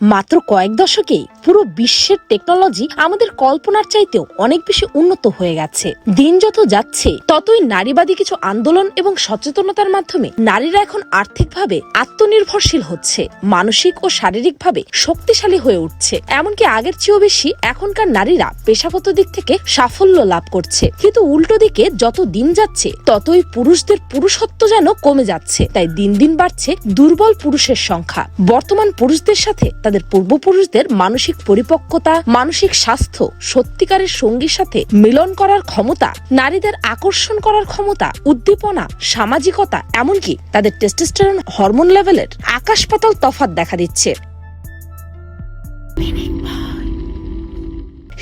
মাত্র কয়েক দশকেই পুরো বিশ্বের টেকনোলজি আমাদের কল্পনার চাইতেও অনেক বেশি উন্নত হয়ে গেছে। দিন যত যাচ্ছে, ততই নারীবাদী কিছু আন্দোলন এবং সচেতনতার মাধ্যমে নারীরা এখন আর্থিকভাবে আত্মনির্ভরশীল হচ্ছে, মানসিক ও শারীরিকভাবে শক্তিশালী হয়ে উঠছে। এমনকি আগের চেয়েও বেশি এখনকার নারীরা পেশাগত দিক থেকে সাফল্য লাভ করছে। কিন্তু উল্টো দিকে যত দিন যাচ্ছে, ততই পুরুষদের পুরুষত্ব যেন কমে যাচ্ছে। তাই দিন দিন বাড়ছে দুর্বল পুরুষের সংখ্যা। বর্তমান পুরুষদের সাথে তাদের পূর্বপুরুষদের মানসিক পরিপক্কতা, মানসিক স্বাস্থ্য, সত্যিকারের সঙ্গীর সাথে মিলন করার ক্ষমতা, নারীদের আকর্ষণ করার ক্ষমতা, উদ্দীপনা, সামাজিকতা, এমনকি তাদের টেস্টোস্টেরন হরমোন লেভেলের আকাশ পাতাল তফাত দেখা দিচ্ছে।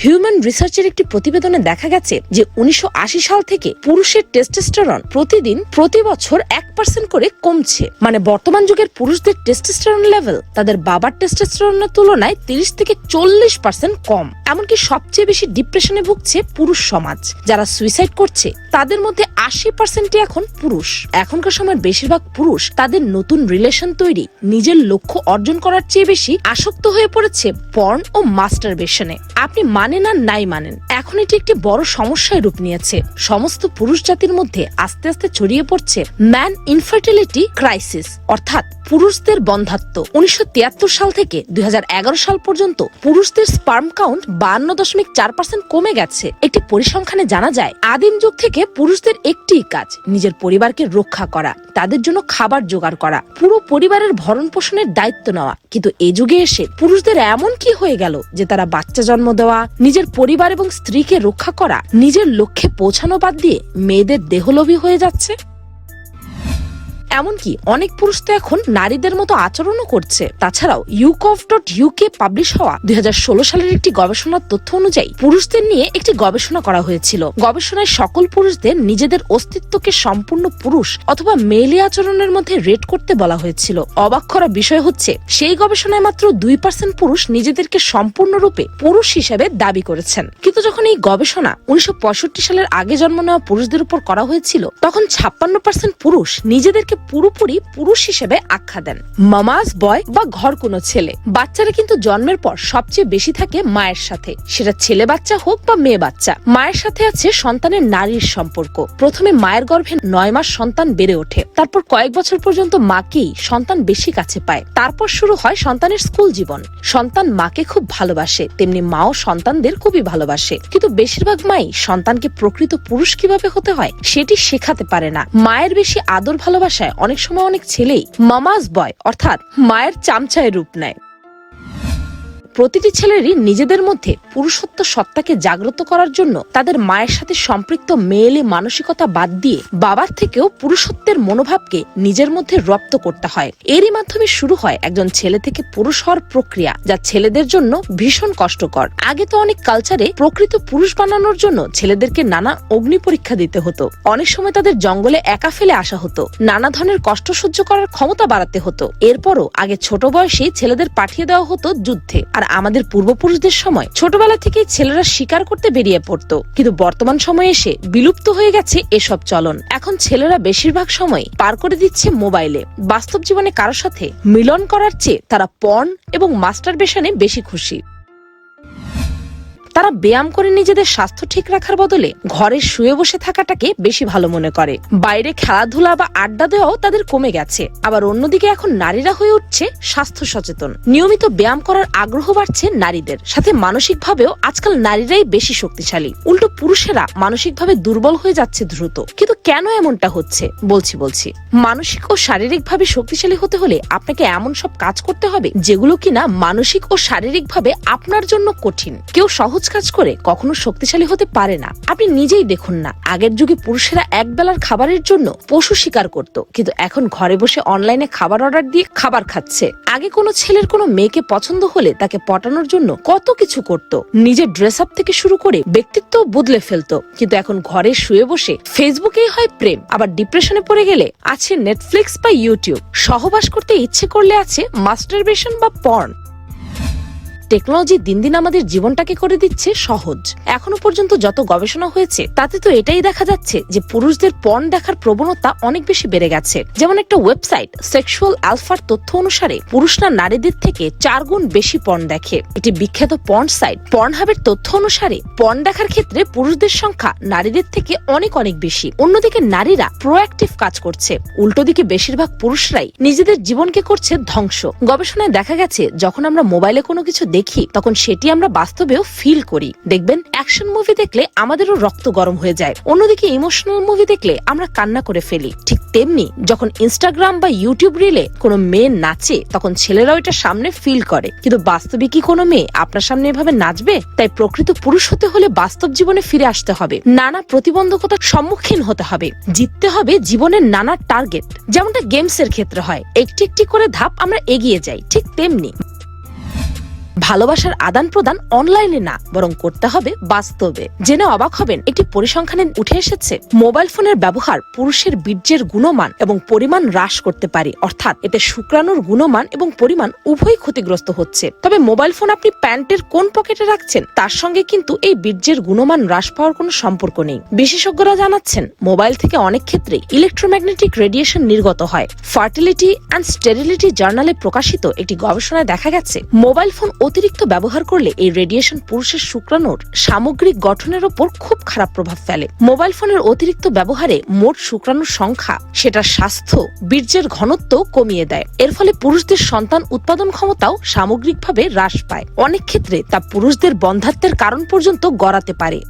হিউম্যান রিসার্চের একটি প্রতিবেদনে দেখা গেছে যে উনিশশো আশি সাল থেকে পুরুষের টেস্টোস্টেরন প্রতিদিন প্রতি বছর এক পার্সেন্ট করে কমছে। মানে বর্তমান যুগের পুরুষদের টেস্টোস্টেরন লেভেল তাদের বাবার টেস্টোস্টেরনের তুলনায় তিরিশ থেকে চল্লিশ পার্সেন্ট কম। এমনকি সবচেয়ে বেশি ডিপ্রেশনে ভুগছে পুরুষ সমাজ। যারা সুইসাইড করছে, তাদের মধ্যে আশি পার্সেন্টই এখন পুরুষ। এখনকার সময়ের বেশিরভাগ পুরুষ তাদের নতুন রিলেশন তৈরি, নিজের লক্ষ্য অর্জন করার চেয়ে বেশি আসক্ত হয়ে পড়েছে পর্ন ও মাস্টারবেশনে আপনি মানেন আর নাই মানেন, এখন এটি একটি বড় সমস্যায় রূপ নিয়েছে। সমস্ত পুরুষ জাতির মধ্যে আস্তে আস্তে ছড়িয়ে পড়ছে ম্যান ইনফার্টিলিটি ক্রাইসিস, অর্থাৎ পুরুষদের বন্ধাত্ম। উনিশশো সাল থেকে দুই সাল পর্যন্ত পুরুষদের স্পার্ম কাউন্ট বান্ন দশমিক চার পার্সেন্ট কমে গেছে। একটি পরিসংখ্যানে জানা যায়, আদিম যুগ থেকে পুরুষদের একটিই কাজ, নিজের পরিবারকে রক্ষা করা, তাদের জন্য খাবার জোগাড় করা, পুরো পরিবারের ভরণ পোষণের দায়িত্ব নেওয়া। কিন্তু এ যুগে এসে পুরুষদের এমন কি হয়ে গেল যে তারা বাচ্চা জন্ম দেওয়া নিজের পরিবার এবং স্ত্রীকে রক্ষা করা, নিজের লক্ষ্যে পৌঁছানো বাদ দিয়ে মেয়েদের দেহলোভী হয়ে যাচ্ছে। এমনকি অনেক পুরুষ তো এখন নারীদের মতো আচরণও করছে। তাছাড়াও ইউকভ ডট ইউকে পাবলিশ হওয়া দুই সালের একটি গবেষণার তথ্য অনুযায়ী পুরুষদের নিয়ে একটি গবেষণা করা হয়েছিল। গবেষণায় সকল পুরুষদের নিজেদের অস্তিত্বকে সম্পূর্ণ পুরুষ অথবা মেলে আচরণের মধ্যে রেট করতে বলা হয়েছিল। অবাক করা বিষয় হচ্ছে, সেই গবেষণায় মাত্র দুই পার্সেন্ট পুরুষ নিজেদেরকে সম্পূর্ণরূপে পুরুষ হিসেবে দাবি করেছেন। কিন্তু যখন এই গবেষণা উনিশশো পঁয়ষট্টি সালের আগে জন্ম নেওয়া পুরুষদের উপর করা হয়েছিল, তখন ছাপ্পান্ন পার্সেন্ট পুরুষ নিজেদেরকে পুরোপুরি পুরুষ হিসেবে আখ্যা দেন। মামাজ বয় বা ঘর কোনো ছেলে। বাচ্চারা কিন্তু জন্মের পর সবচেয়ে বেশি থাকে মায়ের সাথে। সেটা ছেলে বাচ্চা হোক বা মেয়ে বাচ্চা। মায়ের সাথে আছে সন্তানের নারীর সম্পর্ক। প্রথমে মায়ের গর্ভে নয় মাস সন্তান বেড়ে ওঠে। তারপর কয়েক বছর পর্যন্ত মাকেই সন্তান বেশি কাছে পায়। তারপর শুরু হয় সন্তানের স্কুল জীবন। সন্তান মাকে খুব ভালোবাসে। তেমনি মাও সন্তানদের খুবই ভালোবাসে। কিন্তু বেশিরভাগ মাই সন্তানকে প্রকৃত পুরুষ কীভাবে হতে হয়, সেটি শেখাতে পারে না। মায়ের বেশি আদর ভালোবাসায় অনেক সময় অনেক ছেলেই মামাজ বয় অর্থাৎ মায়ের চামচায় রূপ নেয়। প্রতিটি ছেলেরই নিজেদের মধ্যে পুরুষত্ব সত্তাকে জাগ্রত করার জন্য তাদের মায়ের সাথে সম্পৃক্ত মেয়েলি মানসিকতা বাদ দিয়ে বাবার থেকেও পুরুষত্বের মনোভাবকে নিজের মধ্যে রপ্ত করতে হয়। এরই মাধ্যমে শুরু হয় একজন ছেলে থেকে পুরুষ হওয়ার প্রক্রিয়া, যা ছেলেদের জন্য ভীষণ কষ্টকর। আগে তো অনেক কালচারে প্রকৃত পুরুষ বানানোর জন্য ছেলেদেরকে নানা অগ্নি পরীক্ষা দিতে হতো। অনেক সময় তাদের জঙ্গলে একা ফেলে আসা হতো। নানা ধরনের কষ্ট সহ্য করার ক্ষমতা বাড়াতে হতো। এরপরও আগে ছোট বয়সে ছেলেদের পাঠিয়ে দেওয়া হতো যুদ্ধে। আর আমাদের পূর্বপুরুষদের সময় ছোটবেলা থেকে ছেলেরা শিকার করতে বেরিয়ে পড়তো। কিন্তু বর্তমান সময়ে এসে বিলুপ্ত হয়ে গেছে এসব চলন। এখন ছেলেরা বেশিরভাগ সময় পার করে দিচ্ছে মোবাইলে। বাস্তব জীবনে কারোর সাথে মিলন করার চেয়ে তারা পর্ন এবং মাস্টার বেশনে বেশি খুশি। তারা ব্যায়াম করে নিজেদের স্বাস্থ্য ঠিক রাখার বদলে ঘরে শুয়ে বসে থাকাটাকে বেশি ভালো মনে করে। বাইরে খেলাধুলা বা আড্ডা দেওয়াও তাদের কমে গেছে। আবার অন্যদিকে এখন নারীরা হয়ে উঠছে স্বাস্থ্য সচেতন। নিয়মিত ব্যায়াম করার আগ্রহ বাড়ছে নারীদের। সাথে মানসিক ভাবেও আজকাল নারীরাই বেশি শক্তিশালী। উল্টো পুরুষেরা মানসিকভাবে দুর্বল হয়ে যাচ্ছে দ্রুত। কিন্তু কেন এমনটা হচ্ছে? বলছি বলছি। মানসিক ও শারীরিকভাবে শক্তিশালী হতে হলে আপনাকে এমন সব কাজ করতে হবে যেগুলো কিনা মানসিক ও শারীরিকভাবে আপনার জন্য কঠিন। কেউ সহজ কাজ করে কখনো শক্তিশালী হতে পারে না। আপনি নিজেই দেখুন না, আগের যুগে পুরুষেরা এক বেলার খাবারের জন্য পশু শিকার করত, কিন্তু এখন ঘরে বসে অনলাইনে খাবার অর্ডার দিয়ে খাবার খাচ্ছে। আগে কোনো ছেলের কোনো মেয়েকে পছন্দ হলে তাকে পটানোর জন্য কত কিছু করত। নিজের ড্রেস আপ থেকে শুরু করে ব্যক্তিত্ব বদলে ফেলতো, কিন্তু এখন ঘরে শুয়ে বসে ফেসবুকেই হয় প্রেম, আবার ডিপ্রেশনে পড়ে গেলে আছে নেটফ্লিক্স বা ইউটিউব সহবাস করতে ইচ্ছে করলে আছে মাস্টারবেশন বা পর্ন টেকনোলজি দিন দিন আমাদের জীবনটাকে করে দিচ্ছে সহজ। এখনও পর্যন্ত যত গবেষণা হয়েছে, তাতে তো এটাই দেখা যাচ্ছে যে পুরুষদের পণ দেখার প্রবণতা অনেক বেশি বেড়ে গেছে। যেমন একটা ওয়েবসাইট, সেক্সুয়াল আলফার তথ্য অনুসারে পুরুষরা নারীদের থেকে চার গুণ বেশি পণ দেখে। একটি বিখ্যাত পর্ন সাইট। পর্নহাবের তথ্য অনুসারে পণ দেখার ক্ষেত্রে পুরুষদের সংখ্যা নারীদের থেকে অনেক অনেক বেশি। অন্যদিকে নারীরা প্রোঅ্যাক্টিভ কাজ করছে। উল্টো দিকে বেশিরভাগ পুরুষরাই নিজেদের জীবনকে করছে ধ্বংস। গবেষণায় দেখা গেছে, যখন আমরা মোবাইলে কোনো কিছু দেখি তখন সেটি আমরা বাস্তবেও ফিল করি। দেখবেন অ্যাকশন মুভি দেখলে আমাদেরও রক্ত গরম হয়ে যায়। অন্যদিকে ইমোশনাল মুভি দেখলে আমরা কান্না করে ফেলি। ঠিক তেমনি, যখন ইনস্টাগ্রাম বা ইউটিউব রিলে কোনো মেয়ে নাচে, তখন ছেলেরাও এটা সামনে ফিল করে। কিন্তু বাস্তবে কি কোনো মেয়ে আপনার সামনে এভাবে নাচবে? তাই প্রকৃত পুরুষ হতে হলে বাস্তব জীবনে ফিরে আসতে হবে। নানা প্রতিবন্ধকতার সম্মুখীন হতে হবে। জিততে হবে জীবনের নানা টার্গেট যেমনটা গেমস এর ক্ষেত্রে হয়। একটি একটি করে ধাপ আমরা এগিয়ে যাই। ঠিক তেমনি ভালোবাসার আদান প্রদান অনলাইনে না, বরং করতে হবে বাস্তবে। জেনে অবাক হবেন, একটি পরিসংখ্যানে উঠে এসেছে, মোবাইল ফোনের ব্যবহার পুরুষের বীর্যের গুণমান এবং পরিমাণ হ্রাস করতে পারে। অর্থাৎ এতে শুক্রাণুর গুণমান এবং পরিমাণ উভয় ক্ষতিগ্রস্ত হচ্ছে। তবে মোবাইল ফোন আপনি প্যান্টের কোন পকেটে রাখছেন, তার সঙ্গে কিন্তু এই বীর্যের গুণমান হ্রাস পাওয়ার কোনো সম্পর্ক নেই। বিশেষজ্ঞরা জানাচ্ছেন, মোবাইল থেকে অনেক ক্ষেত্রে ইলেকট্রোম্যাগনেটিক রেডিয়েশন নির্গত হয়। ফার্টিলিটি অ্যান্ড স্টেরিলিটি জার্নালে প্রকাশিত একটি গবেষণায় দেখা গেছে, মোবাইল ফোন অতিরিক্ত ব্যবহার করলে এই রেডিয়েশন পুরুষের শুক্রাণুর সামগ্রিক গঠনের ওপর খুব খারাপ প্রভাব ফেলে। মোবাইল ফোনের অতিরিক্ত ব্যবহারে মোট শুক্রাণুর সংখ্যা সেটার স্বাস্থ্য, বীর্যের ঘনত্ব কমিয়ে দেয়। এর ফলে পুরুষদের সন্তান উৎপাদন ক্ষমতাও সামগ্রিকভাবে হ্রাস পায়। অনেক ক্ষেত্রে তা পুরুষদের বন্ধাত্বের কারণ পর্যন্ত গড়াতে পারে।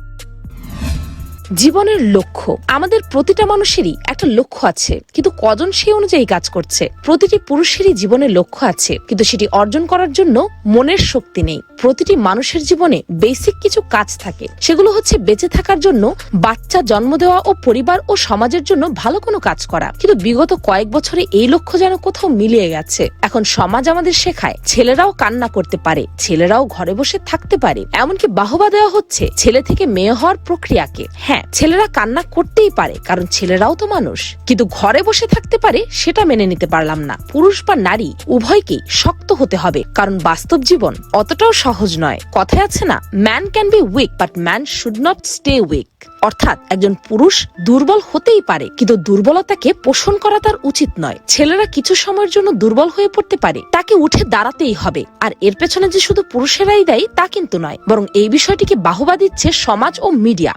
জীবনের লক্ষ্য। আমাদের প্রতিটা মানুষেরই একটা লক্ষ্য আছে, কিন্তু কজন সেই অনুযায়ী কাজ করছে? প্রতিটি পুরুষেরই জীবনের লক্ষ্য আছে, কিন্তু সেটি অর্জন করার জন্য মনের শক্তি নেই। প্রতিটি মানুষের জীবনে বেসিক কিছু কাজ থাকে। সেগুলো হচ্ছে বেঁচে থাকার জন্য বাচ্চা জন্ম দেওয়া ও পরিবার ও সমাজের জন্য ভালো কোনো কাজ করা। কিন্তু বিগত কয়েক বছরে এই লক্ষ্য যেন কোথাও মিলিয়ে গেছে। এখন সমাজ আমাদের শেখায়, ছেলেরাও কান্না করতে পারে, ছেলেরাও ঘরে বসে থাকতে পারে। এমনকি বাহবা দেওয়া হচ্ছে, ছেলে থেকে মেয়ে হওয়ার প্রক্রিয়াকে। হ্যাঁ ছেলেরা কান্না করতেই পারে, কারণ ছেলেরাও তো মানুষ। কিন্তু ঘরে বসে থাকতে পারে, সেটা মেনে নিতে পারলাম না। পুরুষ বা নারী, উভয়কেই শক্ত হতে হবে, কারণ বাস্তব জীবন অতটাও সহজ নয়। কথায় আছে না man can be weak but man should not stay weak অর্থাৎ একজন পুরুষ দুর্বল হতেই পারে, কিন্তু দুর্বলতাকে পোষণ করা তার উচিত নয়। ছেলেরা কিছু সময়ের জন্য দুর্বল হয়ে পড়তে পারে, তাকে উঠে দাঁড়াতেই হবে। আর এর পেছনে যে শুধু পুরুষেরাই দেয়, তা কিন্তু নয়, বরং এই বিষয়টিকে বাহবা দিচ্ছে সমাজ ও মিডিয়া।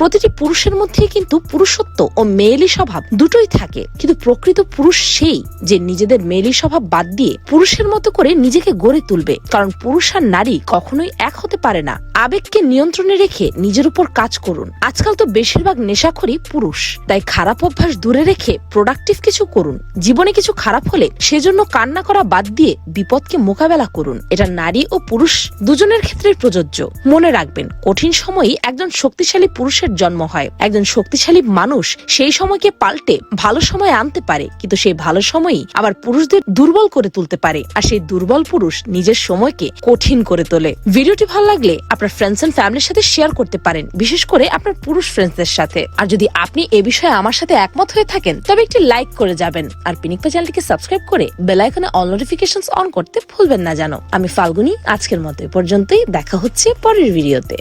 প্রতিটি পুরুষের মধ্যেই কিন্তু পুরুষত্ব ও মেয়েলি স্বভাব দুটোই থাকে। কিন্তু প্রকৃত পুরুষ সেই যে নিজেদের মেয়েলি স্বভাব বাদ দিয়ে পুরুষের মতো করে নিজেকে গড়ে তুলবে। কারণ পুরুষ আর নারী কখনোই এক হতে পারে না। আবেগকে নিয়ন্ত্রণে রেখে নিজের উপর কাজ করুন। আজকাল তো বেশিরভাগ নেশাখোরই পুরুষ। তাই খারাপ অভ্যাস দূরে রেখে প্রোডাক্টিভ কিছু করুন। জীবনে কিছু খারাপ হলে সেজন্য কান্না করা বাদ দিয়ে বিপদকে মোকাবেলা করুন। এটা নারী ও পুরুষ দুজনের ক্ষেত্রে প্রযোজ্য। মনে রাখবেন, কঠিন সময়ই একজন শক্তিশালী পুরুষের জন্ম হয়। একজন শক্তিশালী মানুষ সেই সময়কে পাল্টে ভালো সময় আনতে পারে, কিন্তু সেই ভালো সময়ই আবার পুরুষদের দুর্বল করে তুলতে পারে আর সেই দুর্বল পুরুষ নিজের সময়কে কঠিন করে তোলে। ভিডিওটি ভালো লাগলে আপনার ফ্রেন্ডস এন্ড ফ্যামিলির সাথে শেয়ার করতে পারেন, বিশেষ করে আপনার পুরুষ ফ্রেন্ডসদের সাথে। আর যদি আপনি এ বিষয়ে আমার সাথে একমত হয়ে থাকেন, তবে একটি লাইক করে যাবেন। আর পিনিকপা চ্যানেলটিকে সাবস্ক্রাইব করে বেল আইকনে অল নোটিফিকেশন অন করতে ভুলবেন না জানো আমি ফাল্গুনি, আজকের মতো এ পর্যন্তই। দেখা হচ্ছে পরের ভিডিওতে